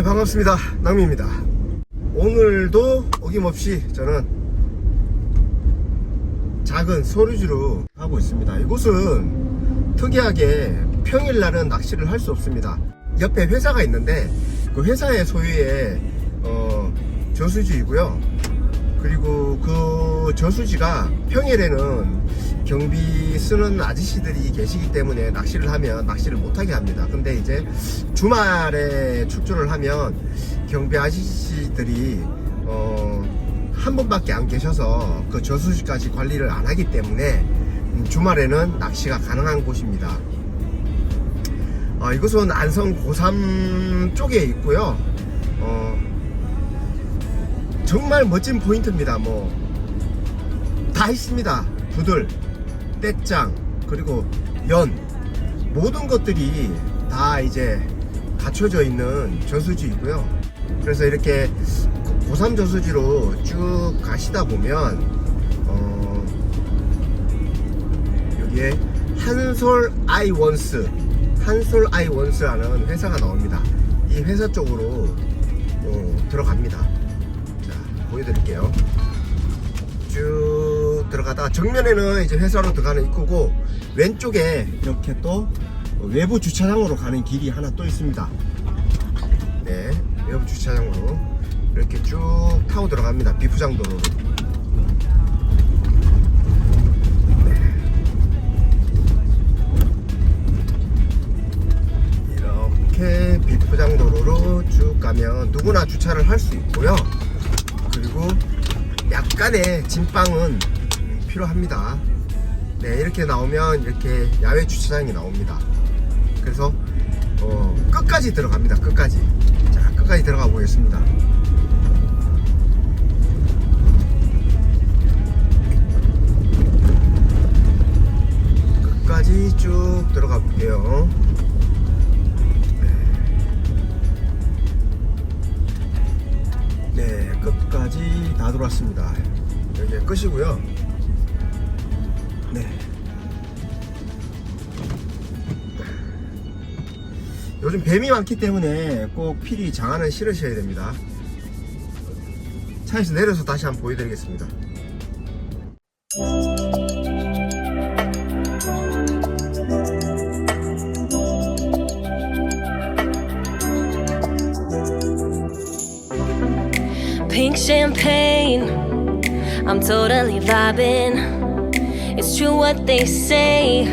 네 반갑습니다. 낭미입니다. 오늘도 어김없이 저는 작은 소류지로 가고 있습니다. 이곳은 특이하게 평일날은 낚시를 할 수 없습니다. 옆에 회사가 있는데 그 회사의 소유의 어, 저수지이고요. 그리고 그 저수지가 평일에는 경비 쓰는 아저씨들이 계시기 때문에 낚시를 하면 낚시를 못하게 합니다. 근데 이제 주말에 출조를 하면 경비 아저씨들이 어, 한 분밖에 안 계셔서 그 저수지까지 관리를 안 하기 때문에 음, 주말에는 낚시가 가능한 곳입니다. 어, 이곳은 안성 고3 쪽에 있고요. 어, 정말 멋진 포인트입니다. 뭐 다 있습니다. 부들, 떼짱, 그리고 연 모든 것들이 다 이제 갖춰져 있는 저수지이고요. 그래서 이렇게 고3 저수지로 쭉 가시다 보면 어, 여기에 한솔 아이원스 한솔 아이원스라는 회사가 나옵니다. 이 회사 쪽으로 어, 들어갑니다. 자, 보여드릴게요. 쭉 들어가다가 정면에는 이제 회사로 들어가는 입구고 왼쪽에 이렇게 또 외부 주차장으로 가는 길이 하나 또 있습니다. 네, 외부 주차장으로 이렇게 쭉 타고 들어갑니다. 비프장 도로로. 이렇게 비프장 도로로 쭉 가면 누구나 주차를 할 수 있고요. 그리고 약간의 진빵은 필요합니다. 네, 이렇게 나오면 이렇게 야외 주차장이 나옵니다. 그래서 어, 끝까지 들어갑니다. 끝까지. 자, 끝까지 들어가 보겠습니다. 끝까지 쭉 들어가 볼게요. 네, 끝까지 다 들어왔습니다. 여기 끝이고요. 요즘 뱀이 많기 때문에 꼭 필히 장화는 실으셔야 됩니다. 차에서 내려서 다시 한번 보여드리겠습니다. Pink champagne, I'm totally vibing. It's true what they say,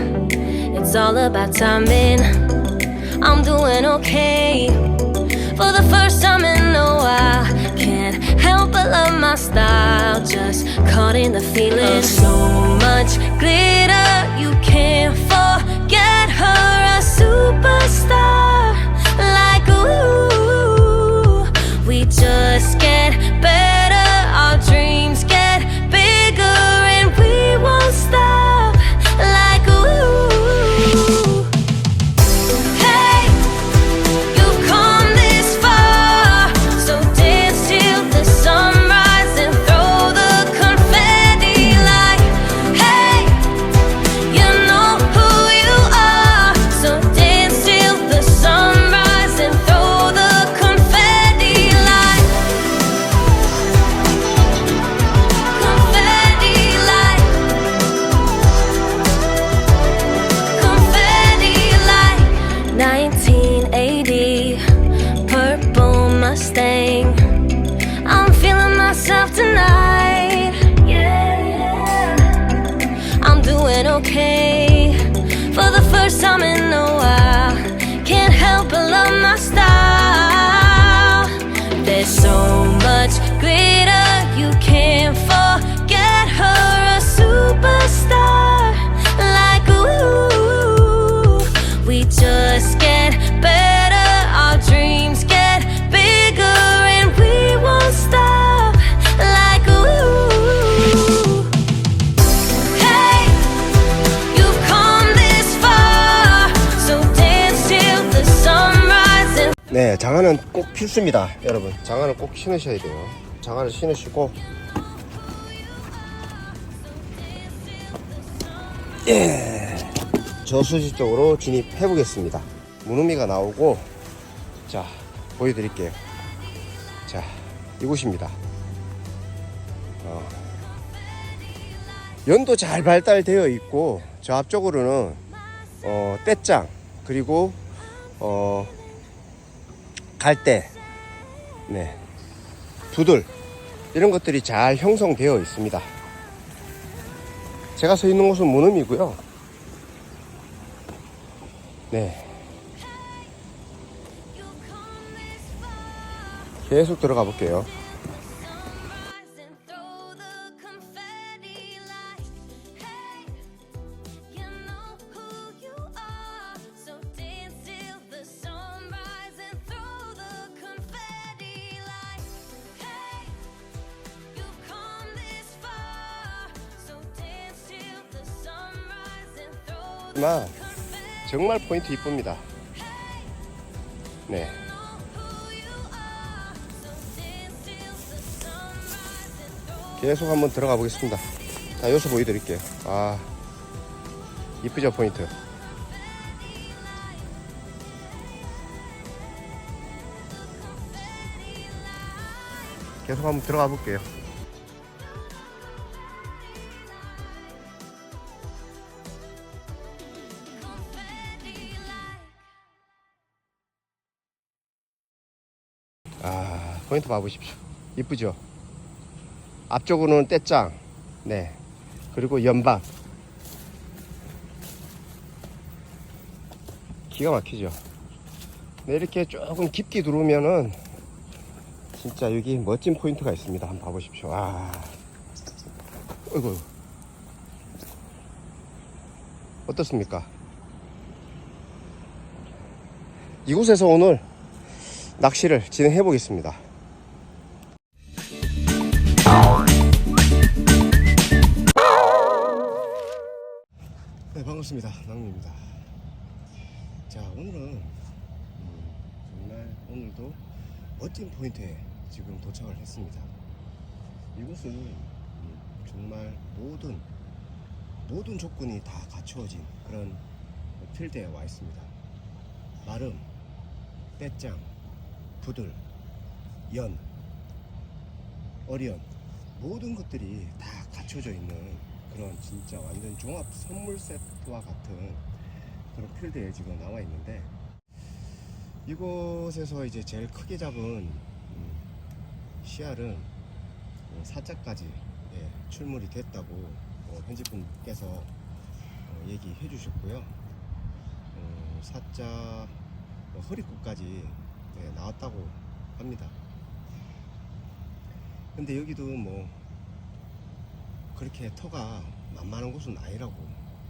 it's all about timing. I'm doing okay for the first time in a while. Can't help but love my style, just caught in the feeling. So much glitter, you can't forget her, a superstar. 필수입니다, 여러분. 장화는 꼭 신으셔야 돼요. 장화를 신으시고, 예, 저수지 쪽으로 진입해 보겠습니다. 무늬가 나오고, 자, 보여드릴게요. 자, 이곳입니다. 어, 연도 잘 발달되어 있고 저 앞쪽으로는 어, 떼짱 그리고 어, 갈대, 네, 부들 이런 것들이 잘 형성되어 있습니다. 제가 서 있는 곳은 문음이고요. 네. 계속 들어가 볼게요. Confetti. 정말 포인트 이쁩니다. 네. 계속 한번 들어가 보겠습니다. 자, 요소 보여드릴게요. 아, 이쁘죠, 포인트. 계속 한번 들어가 볼게요. 포인트 봐보십시오. 이쁘죠? 앞쪽으로는 떼짱, 네. 그리고 연방. 기가 막히죠? 네, 이렇게 조금 깊게 들어오면은 진짜 여기 멋진 포인트가 있습니다. 한번 봐보십시오. 아. 어이구. 어떻습니까? 이곳에서 오늘 낚시를 진행해 보겠습니다. 반갑습니다. 낭입니다. 자, 오늘은 음, 정말 오늘도 멋진 포인트에 지금 도착을 했습니다. 이곳은 음, 정말 모든 모든 조건이 다 갖추어진 그런 필드에 와 있습니다. 마름, 떼짱, 부들, 연, 어리언 모든 것들이 다 갖춰져 있는 그런 진짜 완전 종합 선물 세트와 같은 그런 필드에 지금 나와 있는데 이곳에서 이제 제일 크게 잡은 음, 씨알은 어, 사자까지 예, 출물이 됐다고 어, 편집분께서 어, 얘기해 주셨고요. 어, 사자 어, 허리끝까지 예, 나왔다고 합니다. 근데 여기도 뭐 그렇게 터가 만만한 곳은 아니라고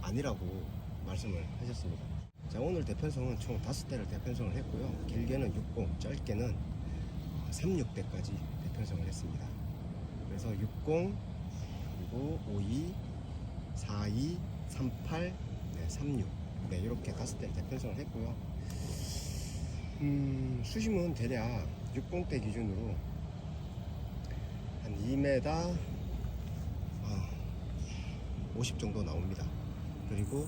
아니라고 말씀을 하셨습니다. 자 오늘 대편성은 총 다섯 대를 대편성을 했고요. 길게는 60, 짧게는 36대까지 대편성을 했습니다. 그래서 60 그리고 52, 42, 38, 네, 36 네, 이렇게 다섯 대를 대편성을 했고요. 음, 수심은 대략 60대 기준으로 한 2m 아, 50 정도 나옵니다. 그리고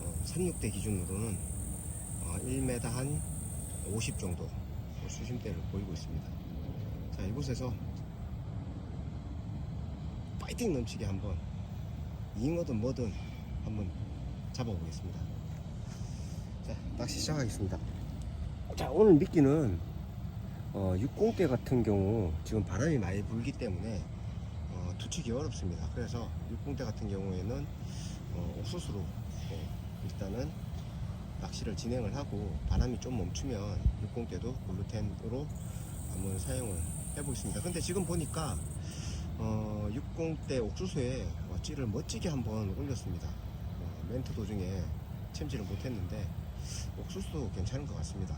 어, 36대 기준으로는 어, 1m 한 50 정도 수심대를 보이고 있습니다. 자 이곳에서 파이팅 넘치게 한번 잉어든 뭐든 한번 잡아보겠습니다. 자 낚시 시작하겠습니다. 자 오늘 미끼는 어, 60대 같은 경우 지금 바람이 많이 불기 때문에 어, 투치기 어렵습니다. 그래서 60대 같은 경우에는 어, 옥수수로 어, 일단은 낚시를 진행을 하고 바람이 좀 멈추면 60대도 글루텐으로 한번 사용을 해보겠습니다. 근데 지금 보니까 어, 60대 옥수수에 어, 찌를 멋지게 한번 올렸습니다. 어, 멘트 도중에 챔질을 못했는데 옥수수 괜찮은 것 같습니다.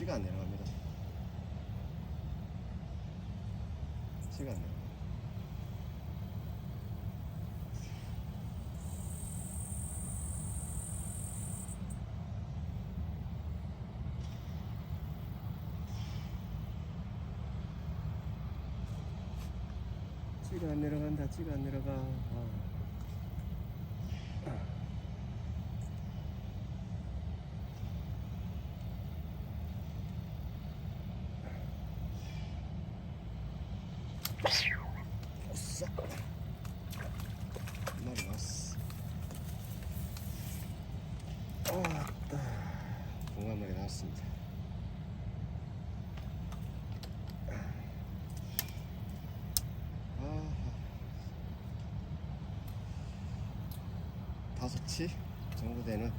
와, 찌가 안 내려갑니다. 찌가 안 내려가. 찌가 안 내려간다 찌가 안 내려가 아. 아싸 한 마리 왔어 붕어 한 마리 나왔습니다. 아하. 다섯치 정도 되는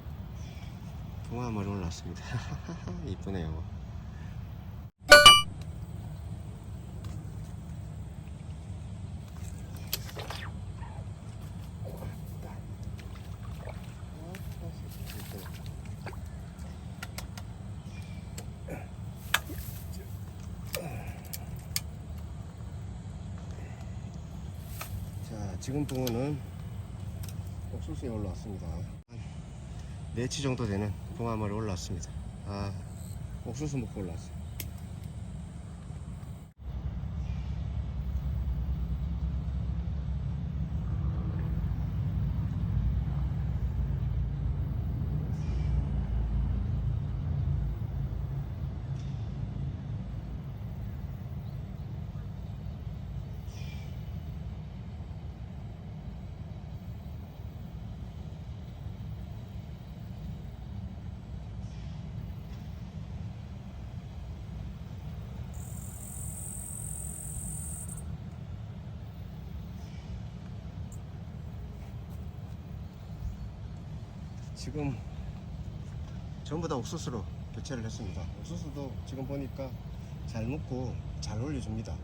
마리 올라왔습니다. 이쁘네요 자, 지금 붕어는 옥수수에 올라왔습니다. 한 4치 정도 되는 붕어 한 마리 올라왔습니다. 아, 옥수수 먹고 올라왔어요. 지금 전부 다 옥수수로 교체를 했습니다. 옥수수도 지금 보니까 잘 먹고 잘 올려줍니다.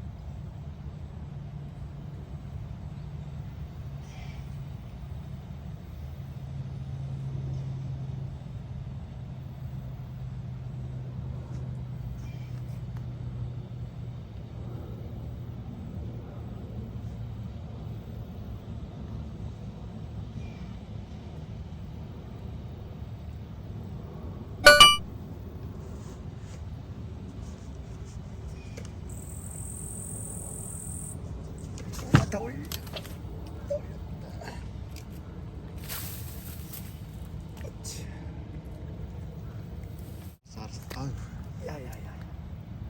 왔다 올려. 어찌. 알았어. 아유.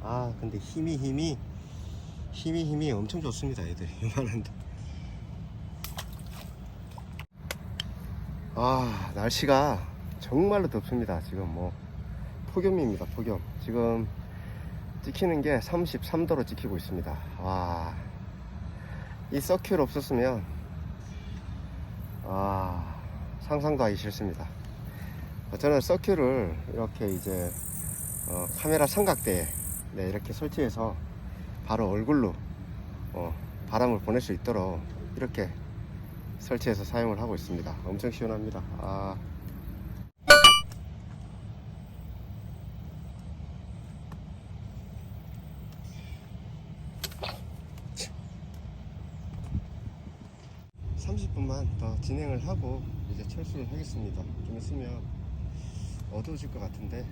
아 근데 힘이 힘이 힘이 힘이 엄청 좋습니다 애들 이만한데. 아 날씨가 정말로 덥습니다 지금 뭐. 폭염입니다 폭염. 지금 찍히는 게 33도로 찍히고 있습니다. 와 이 서큐를 없었으면 아 상상도 하기 싫습니다. 저는 서큐를 이렇게 이제 어, 카메라 삼각대에 네, 이렇게 설치해서 바로 얼굴로 어, 바람을 보낼 수 있도록 이렇게 설치해서 사용을 하고 있습니다. 엄청 시원합니다. 아, 삼십 분만더 진행을 하고 이제 철수를 하겠습니다. 좀 있으면 어두워질 것 같은데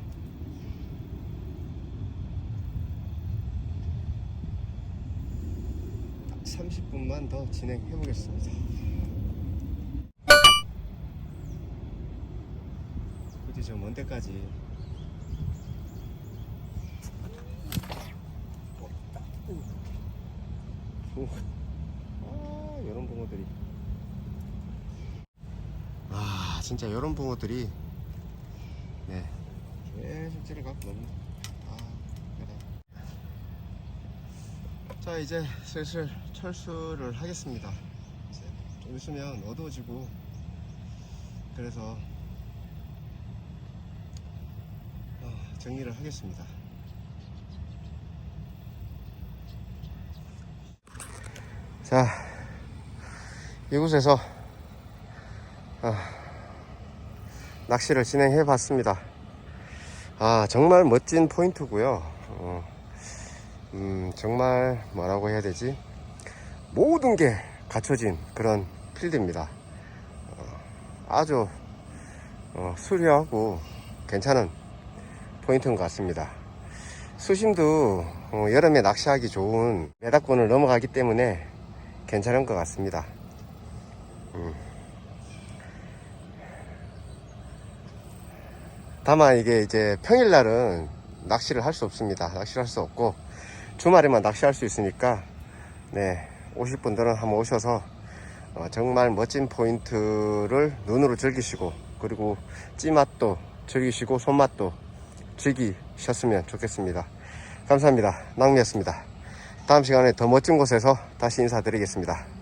딱 30분만 더 진행해 보겠습니다. 굳이 저 먼 데까지 오. 아, 이런 붕어들이. 아, 진짜 이런 붕어들이 네 계속 찌를 갖고 너무. 아, 그래. 자, 이제 슬슬 철수를 하겠습니다. 이제 좀 있으면 어두워지고 그래서 어, 정리를 하겠습니다. 자, 이곳에서 아, 낚시를 진행해 봤습니다. 아, 정말 멋진 포인트고요. 어, 음, 정말 뭐라고 해야 되지? 모든 게 갖춰진 그런 필드입니다. 어, 아주 어, 수려하고 괜찮은 포인트인 것 같습니다. 수심도 어, 여름에 낚시하기 좋은 메다권을 넘어가기 때문에 괜찮은 것 같습니다. 다만 이게 이제 평일날은 낚시를 할 수 없습니다. 낚시를 할 수 없고 주말에만 낚시할 수 있으니까 네 오실 분들은 한번 오셔서 어, 정말 멋진 포인트를 눈으로 즐기시고 그리고 찌맛도 즐기시고 손맛도 즐기셨으면 좋겠습니다. 감사합니다. 낭미였습니다. 다음 시간에 더 멋진 곳에서 다시 인사드리겠습니다.